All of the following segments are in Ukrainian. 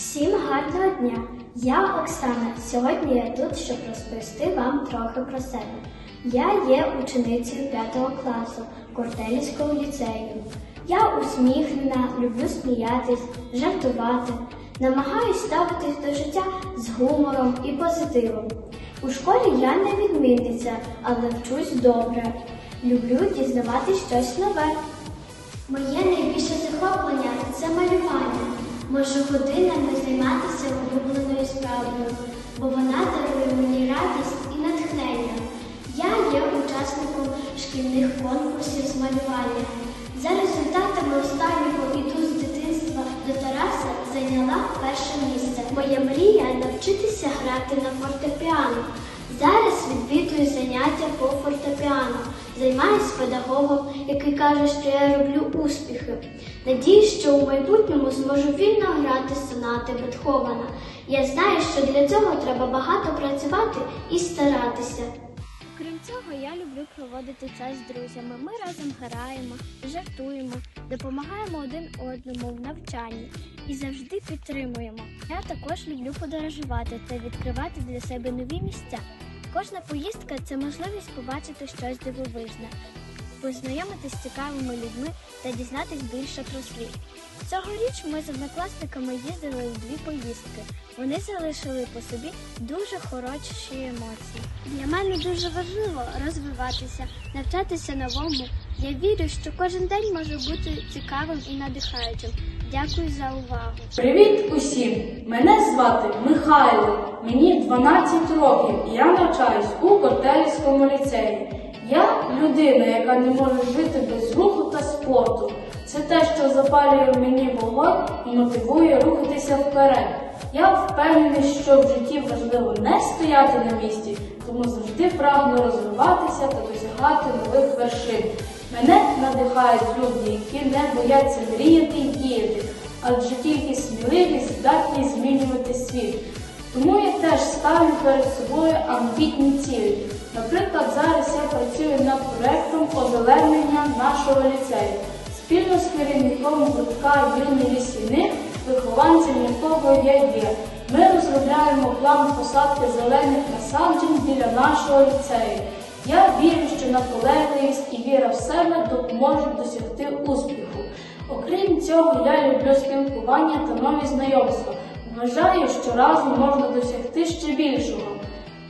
Всім гарного дня! Я Оксана. Сьогодні я тут, щоб розповісти вам трохи про себе. Я є ученицею 5 класу Кортелівського ліцею. Я усміхнена, люблю сміятись, жартувати, намагаюсь ставитись до життя з гумором і позитивом. У школі я не відмінниця, але вчусь добре. Люблю дізнавати щось нове. Моє найбільше захоплення це малювання. Можу годинами займатися улюбленою справою, бо вона дарує мені радість і натхнення. Я є учасником шкільних конкурсів з малювання. За результатами останнього іду з дитинства до Тараса зайняла перше місце. Моя мрія навчитися грати на фортепіано. Зараз відвідую заняття по фортепіано. Займаюсь педагогом, який каже, що я роблю успіхи. Надіюсь, що у майбутньому зможу вільно грати сонати Бетховена. Я знаю, що для цього треба багато працювати і старатися. Крім цього, я люблю проводити час з друзями. Ми разом граємо, жартуємо, допомагаємо один одному в навчанні і завжди підтримуємо. Я також люблю подорожувати та відкривати для себе нові місця. Кожна поїздка це можливість побачити щось дивовижне, познайомитися з цікавими людьми та дізнатись більше про світ. Цьогоріч ми з однокласниками їздили у дві поїздки. Вони залишили по собі дуже хороші емоції. Для мене дуже важливо розвиватися, навчатися новому. Я вірю, що кожен день може бути цікавим і надихаючим. Дякую за увагу. Привіт усім! Мене звати Михайло. Мені 12 років і я навчаюсь у Котелівському ліцеї. Я людина, яка не може жити без руху та спорту. Це те, що запалює мені вогонь і мотивує рухатися вперед. Я впевнений, що в житті важливо не стояти на місці, тому завжди прагну розвиватися та досягати нових вершин. Мене надихають люди, які не бояться мріяти і діяти, адже тільки сміливість здатні змінювати світ. Тому я теж ставлю перед собою амбітні цілі. Наприклад, зараз я працюю над проектом озеленення нашого ліцею спільно з керівником гуртка юний лісівник, вихованцем якого я є. Ми розробляємо план посадки зелених насаджень біля нашого ліцею. Я вірю, що наполегливість і віра в себе допоможуть досягти успіху. Окрім цього, я люблю спілкування та нові знайомства. Вважаю, що разом можна досягти ще більшого.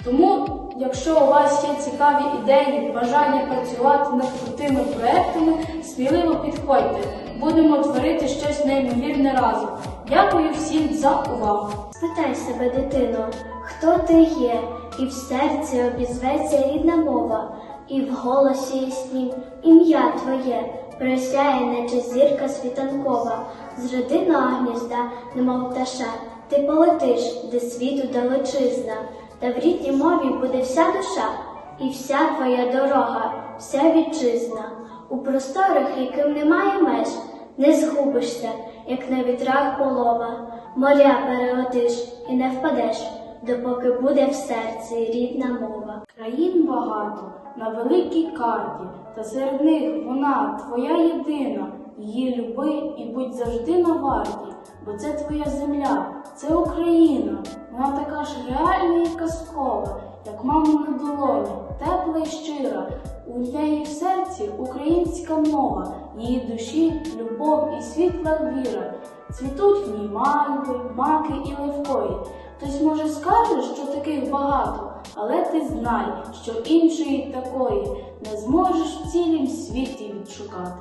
Тому, якщо у вас є цікаві ідеї, бажання працювати над крутими проектами, сміливо підходьте. Будемо творити щось неймовірне разом. Дякую всім за увагу. Спитай себе, дитино, хто ти є, і в серці обізветься рідна мова, і в голосі яснім ім'я твоє, просяє, наче зірка світанкова, з родинного гнізда, немов пташа, ти полетиш, де світу далечизна, та в рідній мові буде вся душа, і вся твоя дорога, вся вітчизна, у просторах, яким немає меж, не згубишся, як на вітрах полова, моря перелетиш і не впадеш, допоки буде в серці рідна мова. Країн багато на великій карті, та серед них вона твоя єдина. Її люби і будь завжди на варті, бо це твоя земля, це Україна. Вона така ж реальна і казкова, як мама на долоні, тепла і щира. У неї в серці українська мова, її душі, любов і світла віра. Цвітуть в ній мальви, маки і левкої. Хтось може скаже, що таких багато, але ти знай, що іншої такої не зможеш в цілім світі відшукати.